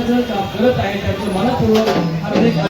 करण्याचं काम करत आहे त्यांचं मनपूर्वक हार्दिक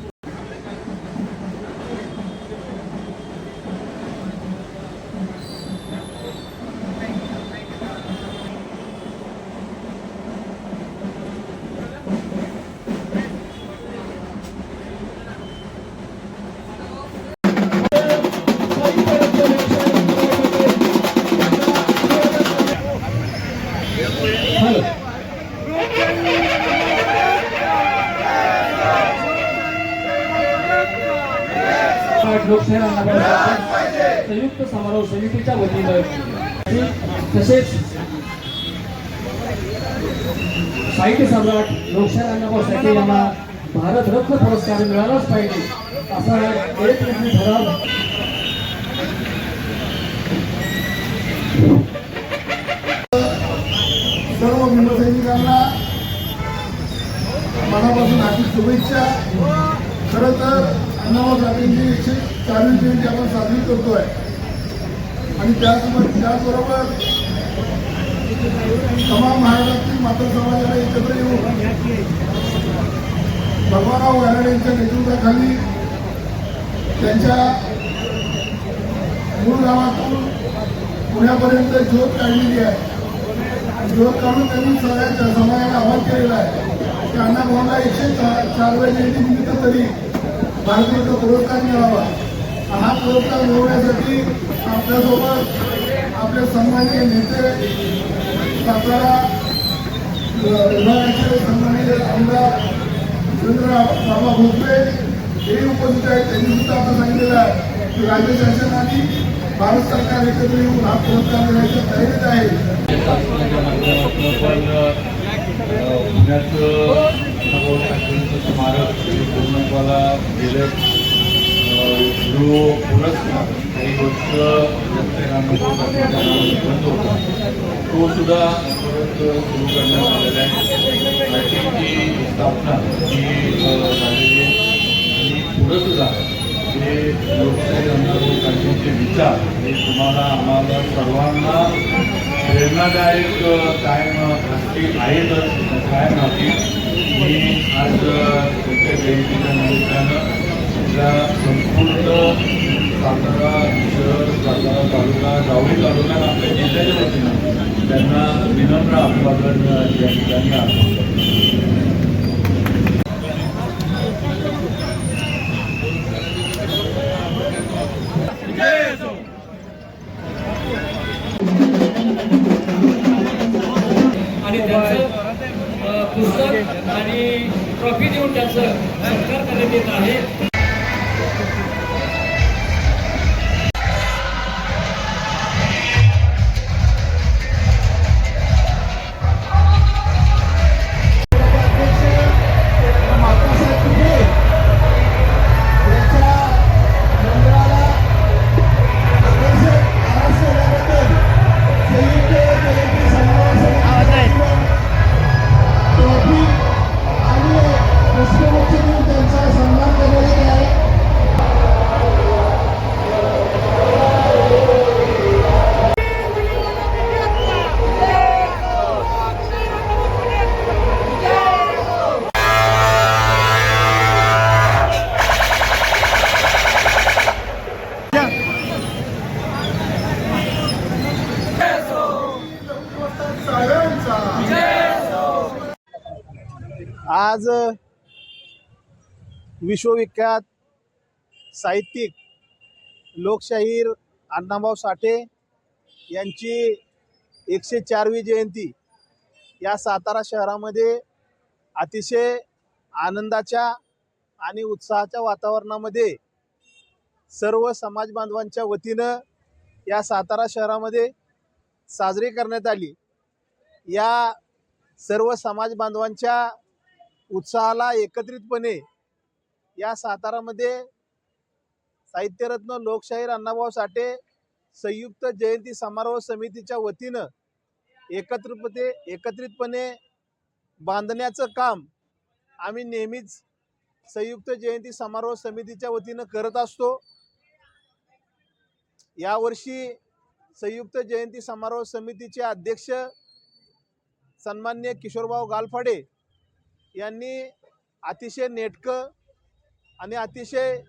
तसेच साहित्य सम्राट लोकशाही अण्णाभाऊ साठे यांना भारतरत्न पुरस्कार मिळालाच पाहिजे असा एक ठराव. सर्व भीमसैनिकांना मनापासून हार्दिक शुभेच्छा. खरं तर अण्णाभाऊ साठेंची एकशे चाळीस जयंती आपण साजरी करतोय. आणि त्याचबरोबर त्याचबरोबर तमाम महाराष्ट्रातील माता समाजाला एकत्र येऊन भगवानराव गायड यांच्या नेतृत्वाखाली त्यांच्या मूळ गावातून पुण्यापर्यंत ज्योत काढलेली आहे. ज्योत काढून त्यांनी सगळ्या समाजाला आवाहन केलेला आहे. की अण्णा भाऊला एकशे चार चारव्या जयंतीनिमित्त तरी भारतीय पुरस्कार मिळावा. हा पुरस्कार मिळवण्यासाठी आपल्यासोबत आपले सन्माननीय नेते सातारा विभागाचे सन्माननीय आमदार सुरेंद्र बाबा भोसले हेही उपस्थित आहेत. त्यांनी सुद्धा आपण सांगितलेलं आहे की राज्य शासनाने भारत सरकार एकत्र येऊन हा पुरस्कार देण्याच्या तयारीत आहे. शासनाच्या पुण्याचं अण्णाभाऊ पूर्णत्वाला गेले. तो सुद्धा परत सुरू करण्यात आलेला आहे साठेंची स्थापना ही झालेली आहे आणि पुढं सुद्धा जे लोकशाही अण्णाभाऊ साठेंचे विचार हे तुम्हाला आम्हाला सर्वांना प्रेरणादायक कायम असतील आहेतच कायम राहतील मी आज त्यांच्या जयंतीच्या निमित्तानं आपल्या संपूर्ण सातारा शहर सातारा तालुका गावडी तालुका आपल्या जिल्ह्याच्या वतीनं त्यांना विनम्र अभिवादन या ठिकाणी आणि त्यांचं पुस्तक आणि ट्रॉफी देऊन त्यांचं सत्कार करण्यात येत आहे. आज विश्वविख्यात साहित्यिक लोकशाहीर अण्णाभाऊ साठे यांची एकशे चारवी जयंती या सातारा शहरामध्ये अतिशय आनंदाच्या आणि उत्साहाच्या वातावरणामध्ये सर्व समाज बांधवांच्या वतीनं या सातारा शहरामध्ये साजरी करण्यात आली. या सर्व समाज बांधवांच्या उत्साहाला एकत्रितपणे या सातारामध्ये साहित्यरत्न लोकशाहीर अण्णाभाऊ साठे संयुक्त जयंती समारोह समितीच्या वतीनं एकत्रपते एकत्रितपणे बांधण्याचं काम आम्ही नेहमीच संयुक्त जयंती समारोह समितीच्या वतीनं करत असतो. यावर्षी संयुक्त जयंती समारोह समितीचे अध्यक्ष सन्मान्य किशोरभाऊ गालफाडे यांनी अतिशय नेटकं आणि अतिशय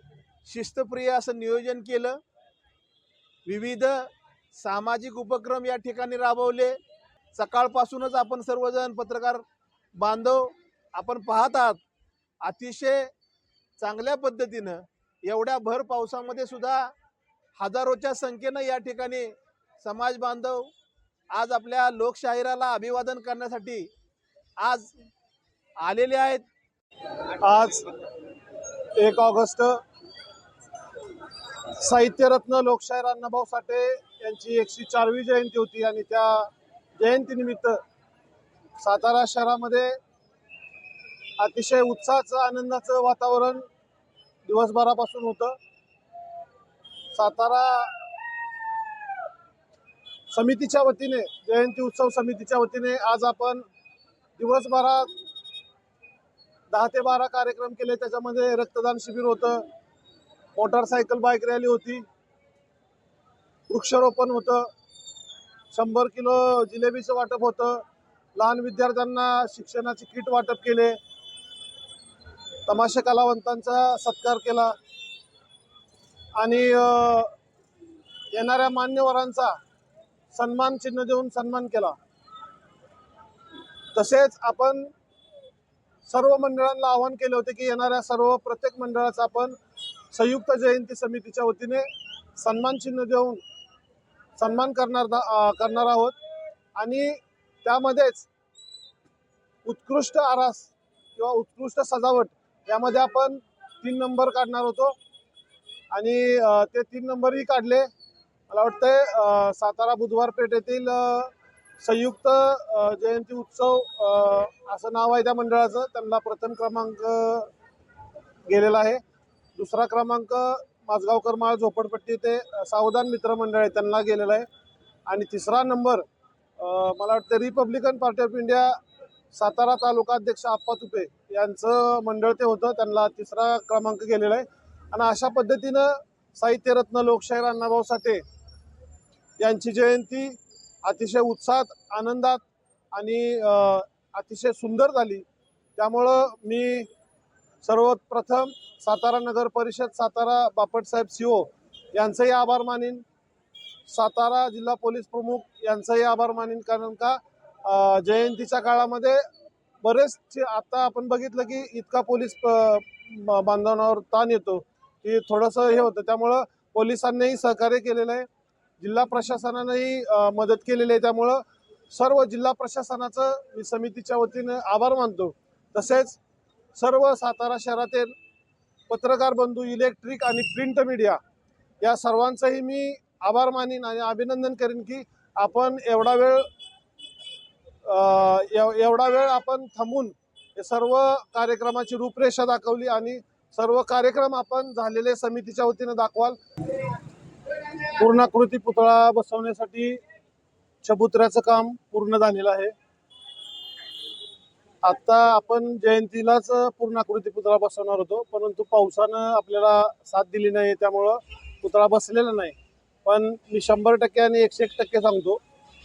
शिस्तप्रिय असं नियोजन केलं. विविध सामाजिक उपक्रम या ठिकाणी राबवले. सकाळपासूनच आपण सर्वजण पत्रकार बांधव आपण पाहत आहात. अतिशय चांगल्या पद्धतीनं एवढ्या भर पावसामध्ये सुद्धा हजारोच्या संख्येनं या ठिकाणी समाज बांधव आज आपल्या लोकशाहिराला अभिवादन करण्यासाठी आज आलेले आहेत. आज एक ऑगस्ट साहित्यरत्न लोकशाहीर अण्णाभाऊ साठे यांची एकशे चारवी जयंती होती आणि त्या जयंतीनिमित्त सातारा शहरामध्ये अतिशय उत्साहाचं आनंदाचं वातावरण दिवसभरापासून होतं. सातारा समितीच्या वतीने जयंती उत्सव समितीच्या वतीने आज आपण दिवसभरात दहा ते बारा कार्यक्रम केले त्याच्यामध्ये रक्तदान शिबिर होतं मोटारसायकल बाईक रॅली होती वृक्षारोपण होतं शंभर किलो जिलेबीचं वाटप होतं लहान विद्यार्थ्यांना शिक्षणाची किट वाटप केले तमाशा कलावंतांचा सत्कार केला आणि येणाऱ्या मान्यवरांचा सन्मान चिन्ह देऊन सन्मान केला. तसेच आपण सर्व मंडळांना आवाहन केले होते की येणाऱ्या सर्व प्रत्येक मंडळाचा आपण संयुक्त जयंती समितीच्या वतीने सन्मान चिन्ह देऊन सन्मान करणार करणार आहोत. आणि त्यामध्येच उत्कृष्ट आरास किंवा उत्कृष्ट सजावट यामध्ये आपण तीन नंबर काढणार होतो. आणि ते तीन नंबरही काढले. मला वाटतंय सातारा बुधवार पेठ येथील संयुक्त जयंती उत्सव असं नाव आहे त्या मंडळाचं. त्यांना प्रथम क्रमांक गेलेला आहे. दुसरा क्रमांक माझगावकर माळ झोपडपट्टी ते सावधान मित्र मंडळ आहे त्यांना गेलेला आहे. आणि तिसरा नंबर मला वाटतं Republican Party of India Satara taluka अध्यक्ष आप्पा तुपे यांचं मंडळ ते होतं. त्यांना तिसरा क्रमांक गेलेला आहे. आणि अशा पद्धतीनं साहित्यरत्न लोकशाहीर अण्णाभाऊ साठे यांची जयंती अतिशय उत्साहात आनंदात आणि अतिशय सुंदर झाली. त्यामुळं मी सर्वप्रथम सातारा नगर परिषद सातारा बापटसाहेब सीओ यांचंही आभार मानीन. सातारा जिल्हा पोलीस प्रमुख यांचंही आभार मानीन. कारण का जयंतीच्या काळामध्ये बरेच आता आपण बघितलं की इतका पोलीस प- बांधवांवर ताण येतो. की थोडंसं हे होतं. त्यामुळं पोलिसांनीही सहकार्य केलेलं आहे. जिल्हा प्रशासनानंही मदत केलेली आहे. त्यामुळं सर्व जिल्हा प्रशासनाचं मी समितीच्या वतीनं आभार मानतो. तसेच सर्व सातारा शहरातील पत्रकार बंधू इलेक्ट्रिक आणि प्रिंट मीडिया या सर्वांचंही मी आभार मानीन आणि अभिनंदन करीन की आपण एवढा वेळ एव- एवढा वेळ आपण थांबून हे सर्व कार्यक्रमाची रूपरेषा दाखवली आणि सर्व कार्यक्रम आपण झालेले समितीच्या वतीनं दाखवाल. पूर्णाकृती पुतळा बसवण्यासाठी चबुतऱ्याचं काम पूर्ण झालेलं आहे. आता आपण जयंतीलाच पूर्णाकृती पुतळा बसवणार होतो परंतु पावसानं आपल्याला साथ दिली नाही त्यामुळं पुतळा बसलेला नाही. पण मी शंभर टक्के आणि एकशे एक टक्के सांगतो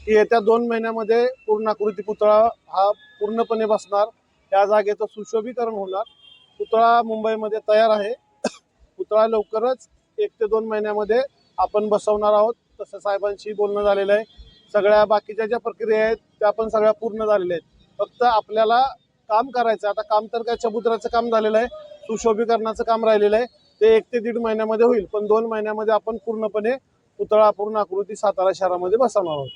की येत्या दोन महिन्यामध्ये पूर्णाकृती पुतळा हा पूर्णपणे बसणार. त्या जागेचं सुशोभीकरण होणार. पुतळा मुंबईमध्ये तयार आहे. पुतळा लवकरच एक ते दोन महिन्यामध्ये आपण बसवणार आहोत. तसं साहेबांशी बोलणं झालेलं आहे. सगळ्या बाकीच्या ज्या प्रक्रिया आहेत त्या पण सगळ्या पूर्ण झालेल्या आहेत. फक्त आपल्याला काम करायचं आता काम तर काय चबुतराचं काम झालेलं आहे. सुशोभीकरणाचं काम राहिलेलं आहे. ते एक ते दीड महिन्यामध्ये होईल. पण दोन महिन्यामध्ये आपण पूर्णपणे पुतळा पूर्ण आकृती सातारा शहरामध्ये बसवणार आहोत.